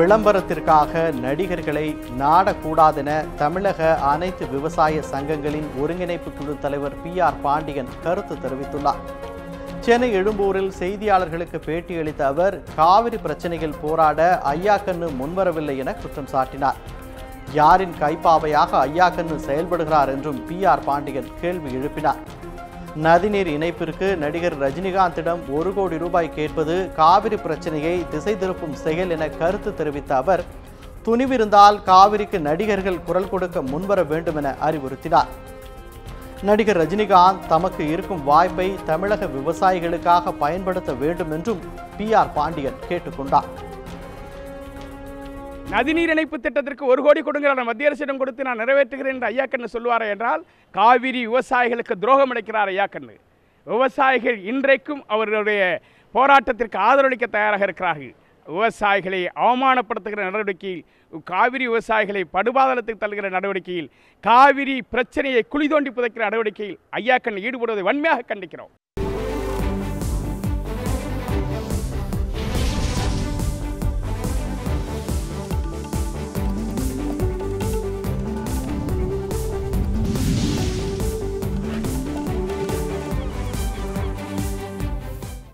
விளம்பரத்திற்காக நடிகர்களை நாடக்கூடாதென தமிழக அனைத்து விவசாய சங்கங்களின் ஒருங்கிணைப்பு குழு தலைவர் பி ஆர் பாண்டியன் கருத்து தெரிவித்துள்ளார். சென்னை எழும்பூரில் செய்தியாளர்களுக்கு பேட்டியளித்த அவர் காவிரி பிரச்சனையில் போராட ஐயாக்கண்ணு முன்வரவில்லை என குற்றம் சாட்டினார். யாரின் கைப்பாவையாக ஐயாக்கண்ணு செயல்படுகிறார் என்றும் பி ஆர் பாண்டியன் கேள்வி எழுப்பினார். நதிநீர் இணைப்பிற்கு நடிகர் ரஜினிகாந்திடம் ஒரு கோடி ரூபாய் கேட்பது காவிரி பிரச்சனையை திசை திருப்பும் செயல் என கருத்து தெரிவித்த அவர் துணிவிருந்தால் காவிரிக்கு நடிகர்கள் குரல் கொடுக்க முன்வர வேண்டும் என அறிவுறுத்தினார். நடிகர் ரஜினிகாந்த் தமக்கு இருக்கும் வாய்ப்பை தமிழக விவசாயிகளுக்காக பயன்படுத்த வேண்டும் என்றும் பி ஆர் பாண்டியன் கேட்டுக்கொண்டார். நதிநீர் இணைப்பு திட்டத்திற்கு ஒரு கோடி கொடுங்கிற நான் மத்திய அரசிடம் கொடுத்து நான் நிறைவேற்றுகிறேன் என்று ஐயாக்கண்ண சொல்லுவார் என்றால் காவிரி விவசாயிகளுக்கு துரோகம் அளிக்கிறார் ஐயாக்கண்ணு விவசாயிகள் இன்றைக்கும் அவர்களுடைய போராட்டத்திற்கு ஆதரவளிக்க தயாராக இருக்கிறார்கள். விவசாயிகளை அவமானப்படுத்துகிற நடவடிக்கையில் காவிரி விவசாயிகளை படுபாதளத்துக்கு தள்ளுகிற நடவடிக்கையில் காவிரி பிரச்சனையை குழி தோண்டி புதைக்கிற நடவடிக்கையில் ஐயாக்கண் ஈடுபடுவதை வன்மையாக கண்டிக்கிறோம்.